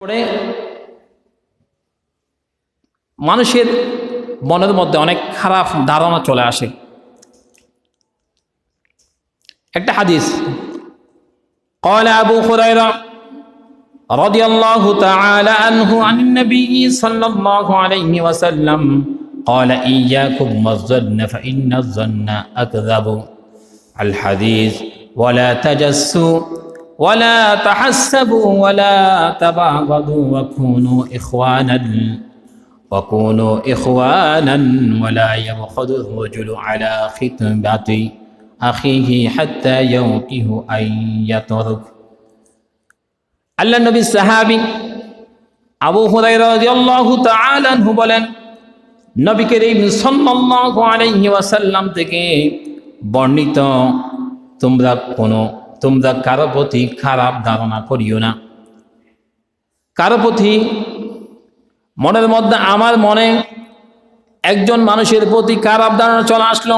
পরে মানুষের মনের মধ্যে অনেক খারাপ ধারণা চলে আসে একটা হাদিস قال أبو هريرة رضي الله تعالى عنه عن النبي صلى الله عليه وسلم قال إياكم والظن فإن الظن أكذب الحديث ولا تجسوا ولا تحسبوا ولا تباغضوا وكونوا إخوانا وكونوا إخوانا ولا يبخذ الرجل على خطبة أخيه حتى يوقه أن يترك আল্লাহ নবী সাহাবি আবু হুরাইরা রাদিয়াল্লাহু তাআলা আনহু বলেন নবী করিম সাল্লাল্লাহু আলাইহি ওয়াসাল্লাম থেকে বর্ণিত তোমরা কোনো তোমরা কারও প্রতি খারাপ ধারণা করিও না। কারও প্রতি মনের মধ্যে আমার মনে একজন মানুষের প্রতি খারাপ ধারণা চলে আসলো,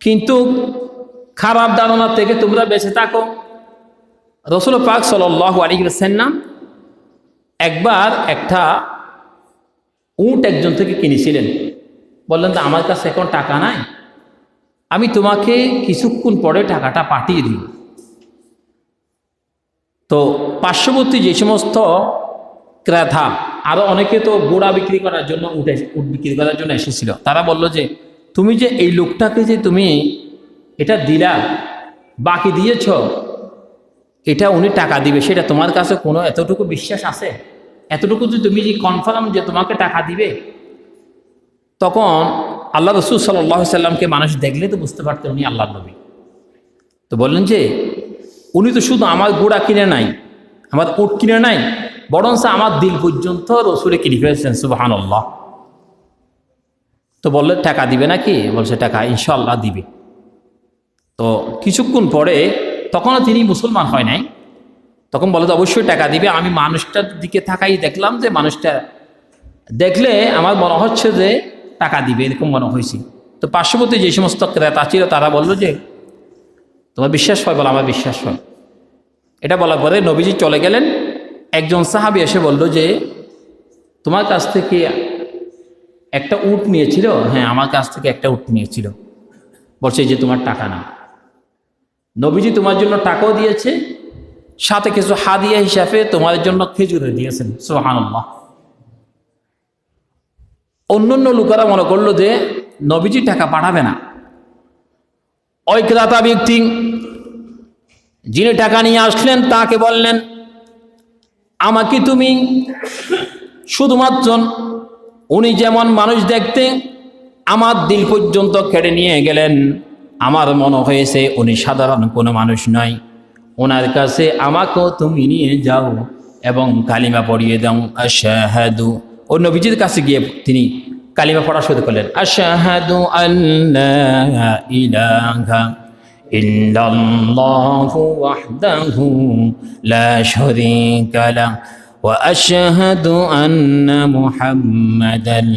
কিন্তু খারাপ ধারণা থেকে তোমরা বেঁচে থাকো। রসুল পাক সাল আলী সাল্লাম একবার একটা উট একজন থেকে কিনেছিলেন। বললেন, তো আমার কাছে এখন টাকা নাই। আমি তোমাকে কিছুক্ষণ পরে টাকাটা পাঠিয়ে দিই। তো পার্শ্ববর্তী যে সমস্ত ক্রেতা আরও অনেকে তো গোড়া বিক্রি করার জন্য উঠে, উট বিক্রি করার জন্য এসেছিল। তারা বলল যে, তুমি যে এই লোকটাকে যে তুমি এটা দিলা, বাকি দিয়েছ, এটা উনি টাকা দিবে, সেটা তোমার কাছে কোনো এতটুকু বিশ্বাস আছে? এতটুকু যে তুমি যে কনফার্ম যে তোমাকে টাকা দিবে? তখন আল্লাহ রসুল সাল্লাহ সাল্লামকে মানুষ দেখলে তো বুঝতে পারতেন উনি আল্লাহ নবী। তো বললেন যে উনি তো শুধু আমার গোড়া কিনে নাই, আমার উট কিনে নাই, বরঞ্চ আমার দিল পর্যন্ত রসুলে কিনে ফেলেছেন সুবাহান আল্লাহ তো বললে, টাকা দিবে নাকি? বলছে, টাকা ইনশাল্লাহ দিবে। তো কিছুক্ষণ পরে, তখনও তিনি মুসলমান হয় নাই, তখন বলে তো অবশ্যই টাকা দিবে। আমি মানুষটার দিকে থাকাই দেখলাম যে, মানুষটা দেখলে আমার মনে হচ্ছে যে, টাকা দিবে, এরকম মনে হয়েছে। তো পার্শ্ববর্তী যে সমস্ত ক্রেতা ছিল, তারা বলল যে তোমার বিশ্বাস হয় বলে, আমার বিশ্বাস হয়। এটা বলার পরে নবীজি চলে গেলেন। একজন সাহাবি এসে বলল যে, তোমার কাছ থেকে একটা উট নিয়েছিল? হ্যাঁ আমার কাছ থেকে একটা উট নিয়েছিল। বলছে যে, তোমার টাকা না নবীজি তোমার জন্য টাকাও দিয়েছে, সাথে কিছু হাদিয়া হিসাবে তোমার জন্য খেজুরে দিয়েছেন। সোহানুল্লাহ অন্য অন্য লোকেরা মনে করল যে, নবীজি টাকা পাঠাবে না। ওই ব্যক্তি, যিনি টাকা নিয়ে আসলেন, তাকে বললেন, আমাকে তুমি শুধুমাত্র উনি যেমন মানুষ দেখতে, আমার দিল পর্যন্ত কেড়ে নিয়ে গেলেন। আমার মনে হয়েছে উনি সাধারণ কোনো মানুষ নয়। ওনার কাছে আমাকেও তুমি নিয়ে যাও এবং কালিমা পড়িয়ে দাও। আশাহাদু ও নবীজির কাছে গিয়ে তিনি কালিমা পড়া শুরু করলেন। আশাহাদু আল্লা ইলাহা ইল্লাল্লাহু ওয়াহদাহু লা শারীকা লাহু ওয়া আশহাদু আন্না মুহাম্মাদান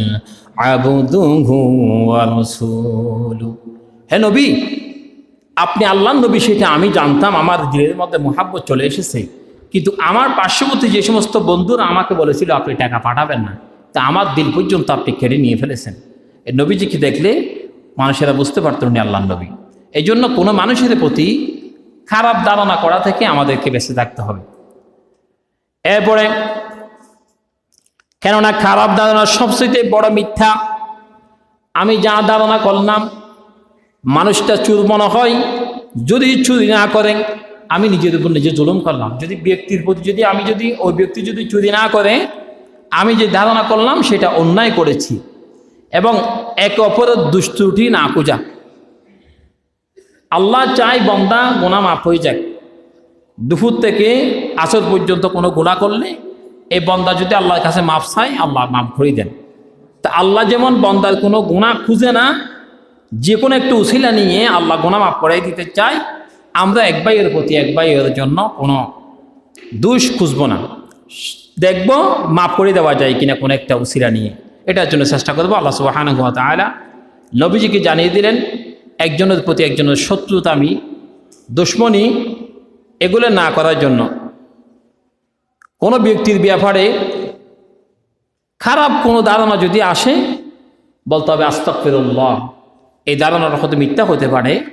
আবদুহু ওয়া রাসূলুহু হে নবী, আপনি আল্লাহ নবী সেটা আমি জানতাম, আমার দিলের মধ্যে মোহাব্বত চলে এসেছে। কিন্তু আমার পার্শ্ববর্তী যে সমস্ত বন্ধুরা আমাকে বলেছিল, আপনি টাকা পাঠাবেন না। তা আমার দিল পর্যন্ত আপনি কেড়ে নিয়ে ফেলেছেন। এই নবীজিকে দেখলে? মানুষেরা বুঝতে পারত উনি আল্লাহ নবী। এই জন্য কোনো মানুষের প্রতি খারাপ ধারণা করা থেকে আমাদেরকে বেঁচে থাকতে হবে। এরপরে, কেননা খারাপ ধারণা সবচেয়ে বড় মিথ্যা। আমি যা ধারণা করলাম, মানুষটা চুর মনে হয়, যদি চুরি না করেন আমি নিজের উপর নিজে জুলুম করলাম। যদি ব্যক্তির প্রতি যদি, আমি যদি ওই ব্যক্তি যদি চুরি না করে আমি যে ধারণা করলাম, সেটা অন্যায় করেছি এবং একে অপরের দুষ্টুটি না খুঁজা। আল্লাহ চাই বন্দা গোনা মাফ হয়ে যাক। দুপুর থেকে আসর পর্যন্ত কোনো গোনা করলে এই বন্দা যদি আল্লাহর কাছে মাফ চায়, আল্লাহ মাফ করে দেন। তা আল্লাহ যেমন বন্দার কোনো গুণা খুঁজে না, যে কোনো একটু উশিলা নিয়ে আল্লাহ গুণা মাফ করাই দিতে চাই আমরা এক ভাইয়ের প্রতি এক ভাইয়ের জন্য কোনো দোষ খুঁজবো না। দেখব, মাফ করে দেওয়া যায় কিনা কোনো একটা উশিলা নিয়ে। এটার জন্য চেষ্টা করব। আল্লাহ সুবাহান আলা নবীজিকে জানিয়ে দিলেন, একজনের প্রতি একজনের শত্রুতা আমি দুশ্মনী, এগুলো না করার জন্য। কোনো ব্যক্তির ব্যাপারে খারাপ কোনো ধারণা যদি আসে, বলতে হবে আস্তক আস্তফিরুল্লাহ এই ধারণাটা হয়তো মিথ্যা হতে পারে।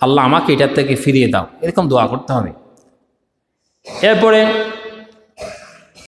আল্লাহ আমাকে এটার থেকে ফিরিয়ে দাও। এরকম দোয়া করতে হবে। এরপরে